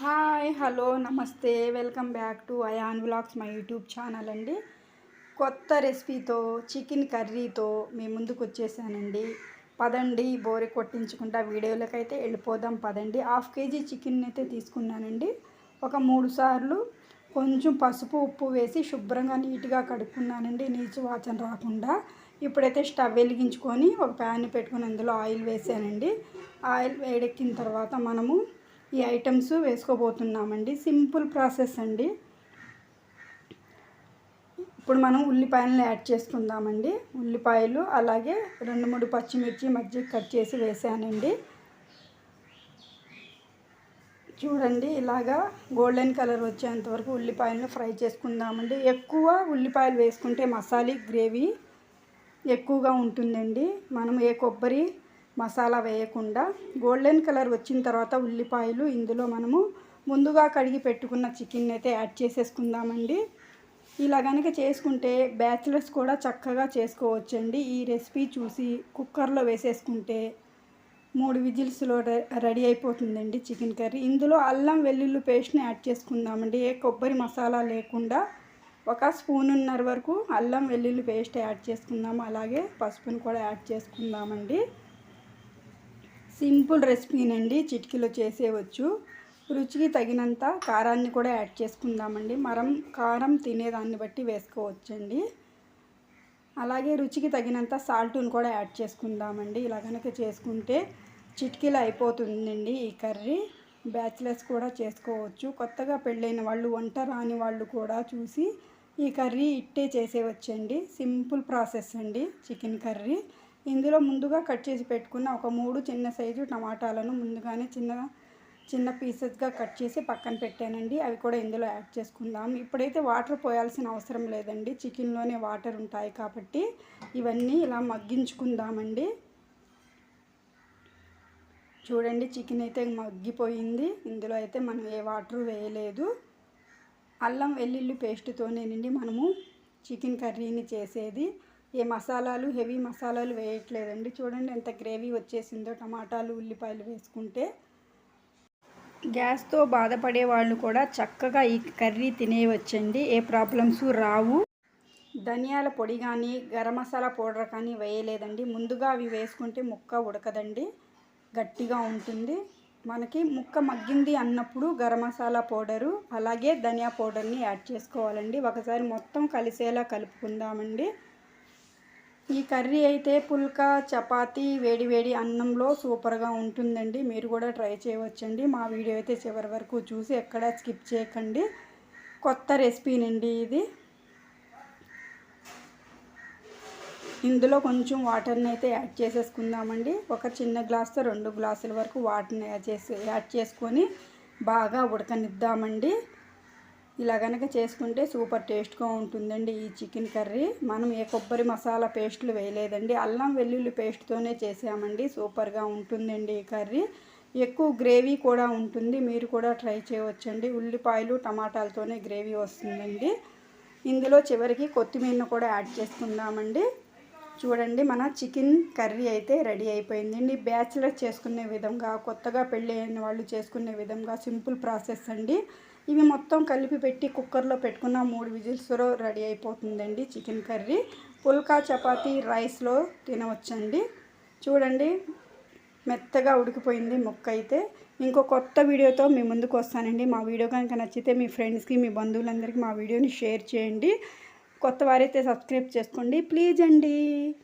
Hi hello namaste. Welcome back to Ayaan vlogs my YouTube channel అండి. కొత్త రెసిపీతో chicken కర్రీతో మీ ముందుకు వచ్చేసానండి. పదండి బోరి కొట్టించుకుంటా వీడియోలకైతే వెళ్ళిపోదాం పదండి. హాఫ్ కేజీ చికెన్ అయితే తీసుకున్నానండి. ఒక మూడు సార్లు కొంచెం పసుపు ఉప్పు వేసి శుభ్రంగా నీట్గా కడుక్కున్నానండి. నీచు వాచన రాకుండా ఇప్పుడైతే స్టవ్ వెలిగించుకొని ఒక ప్యాన్ పెట్టుకొని అందులో ఆయిల్ వేసానండి. ఆయిల్ వేడెక్కిన తర్వాత మనము ఈ ఐటమ్స్ వేసుకోబోతున్నామండి. సింపుల్ ప్రాసెస్ అండి. ఇప్పుడు మనం ఉల్లిపాయలను యాడ్ చేసుకుందామండి. ఉల్లిపాయలు అలాగే రెండు మూడు పచ్చిమిర్చి మధ్య కట్ చేసి వేసానండి. చూడండి ఇలాగా గోల్డెన్ కలర్ వచ్చేంత వరకు ఉల్లిపాయలను ఫ్రై చేసుకుందామండి. ఎక్కువ ఉల్లిపాయలు వేసుకుంటే మసాలీ గ్రేవీ ఎక్కువగా ఉంటుందండి. మనం ఏ కొబ్బరి మసాలా వేయకుండా గోల్డెన్ కలర్ వచ్చిన తర్వాత ఉల్లిపాయలు ఇందులో మనము ముందుగా కడిగి పెట్టుకున్న చికెన్ అయితే యాడ్ చేసేసుకుందామండి. ఇలా కనుక చేసుకుంటే బ్యాచిలర్స్ కూడా చక్కగా చేసుకోవచ్చండి. ఈ రెసిపీ చూసి కుక్కర్లో వేసేసుకుంటే మూడు విజిల్స్లో రెడీ అయిపోతుందండి చికెన్ కర్రీ. ఇందులో అల్లం వెల్లుల్లి పేస్ట్ని యాడ్ చేసుకుందామండి. ఏ కొబ్బరి మసాలా లేకుండా ఒక స్పూనున్నర వరకు అల్లం వెల్లుల్లి పేస్ట్ యాడ్ చేసుకుందాము. అలాగే పసుపుని కూడా యాడ్ చేసుకుందామండి. సింపుల్ రెసిపీనండి. చిటికీలో చేసేవచ్చు రుచికి తగినంత కారాన్ని కూడా యాడ్ చేసుకుందామండి. మనం కారం తినేదాన్ని బట్టి వేసుకోవచ్చండి. అలాగే రుచికి తగినంత సాల్ట్ను కూడా యాడ్ చేసుకుందామండి. ఇలా కనుక చేసుకుంటే చిటికీలు అయిపోతుందండి ఈ కర్రీ. బ్యాచిలర్స్ కూడా చేసుకోవచ్చు. కొత్తగా పెళ్ళైన వాళ్ళు వంట రాని వాళ్ళు కూడా చూసి ఈ కర్రీ ఇట్టే చేసేవచ్చండి సింపుల్ ప్రాసెస్ అండి చికెన్ కర్రీ. ఇందులో ముందుగా కట్ చేసి పెట్టుకున్న ఒక మూడు చిన్న సైజు టమాటాలను ముందుగానే చిన్న చిన్న పీసెస్గా కట్ చేసి పక్కన పెట్టానండి. అవి కూడా ఇందులో యాడ్ చేసుకుందాం. ఇప్పుడైతే వాటర్ పోయాల్సిన అవసరం లేదండి. చికెన్లోనే వాటర్ ఉంటాయి కాబట్టి ఇవన్నీ ఇలా మగ్గించుకుందామండి. చూడండి చికెన్ అయితే మగ్గిపోయింది. ఇందులో అయితే మనం ఏ వాటర్ వేయలేదు. అల్లం వెల్లుల్లి పేస్ట్తోనేనండి మనము చికెన్ కర్రీని చేసేది. ఏ మసాలాలు హెవీ మసాలాలు వేయట్లేదండి. చూడండి ఎంత గ్రేవీ వచ్చేసిందో. టమాటాలు ఉల్లిపాయలు వేసుకుంటే గ్యాస్తో బాధపడే వాళ్ళు కూడా చక్కగా ఈ కర్రీ తినేయవచ్చండి. ఏ ప్రాబ్లమ్స్ రావు. ధనియాల పొడి కానీ గరం మసాలా పౌడర్ కానీ వేయలేదండి. ముందుగా అవి వేసుకుంటే ముక్క ఉడకదండి. గట్టిగా ఉంటుంది. మనకి ముక్క మగ్గింది అన్నప్పుడు గరం మసాలా పౌడరు అలాగే ధనియా పౌడర్ని యాడ్ చేసుకోవాలండి. ఒకసారి మొత్తం కలిసేలా కలుపుకుందామండి. ఈ కర్రీ అయితే పుల్కా చపాతి వేడి వేడి అన్నంలో సూపర్గా ఉంటుందండి. మీరు కూడా ట్రై చేయవచ్చండి. మా వీడియో అయితే చివరి వరకు చూసి ఎక్కడ స్కిప్ చేయకండి. కొత్త రెసిపీనండి ఇది. ఇందులో కొంచెం వాటర్ని అయితే యాడ్ చేసేసుకుందామండి. ఒక చిన్న గ్లాస్తో రెండు గ్లాసుల వరకు వాటర్ని యాడ్ చేసి యాడ్ చేసుకొని బాగా ఉడకనిద్దామండి. ఇలా కనుక చేసుకుంటే సూపర్ టేస్ట్గా ఉంటుందండి ఈ చికెన్ కర్రీ. మనం ఏ కొబ్బరి మసాలా పేస్ట్లు వేయలేదండి. అల్లం వెల్లుల్లి పేస్ట్తోనే చేసామండి. సూపర్గా ఉంటుందండి ఈ కర్రీ. ఎక్కువ గ్రేవీ కూడా ఉంటుంది. మీరు కూడా ట్రై చేయవచ్చండి. ఉల్లిపాయలు టమాటాలతోనే గ్రేవీ వస్తుందండి. ఇందులో చివరికి కొత్తిమీరను కూడా యాడ్ చేసుకుందామండి. చూడండి మన చికెన్ కర్రీ అయితే రెడీ అయిపోయిందండి. బ్యాచిలర్ చేసుకునే విధంగా కొత్తగా పెళ్ళి అయిన వాళ్ళు చేసుకునే విధంగా సింపుల్ ప్రాసెస్ అండి. ఇవి మొత్తం కలిపి పెట్టి కుక్కర్లో పెట్టుకున్న మూడు విజిల్స్లో రెడీ అయిపోతుందండి చికెన్ కర్రీ. పుల్కా చపాతీ రైస్లో తినవచ్చండి. చూడండి మెత్తగా ఉడికిపోయింది ముక్క అయితే. ఇంకో కొత్త వీడియోతో మీ ముందుకు వస్తానండి. మా వీడియో కనుక నచ్చితే మీ ఫ్రెండ్స్కి మీ బంధువులందరికీ మా వీడియోని షేర్ చేయండి. కొత్త వారైతే సబ్స్క్రైబ్ చేసుకోండి. ప్లీజ్ అండి.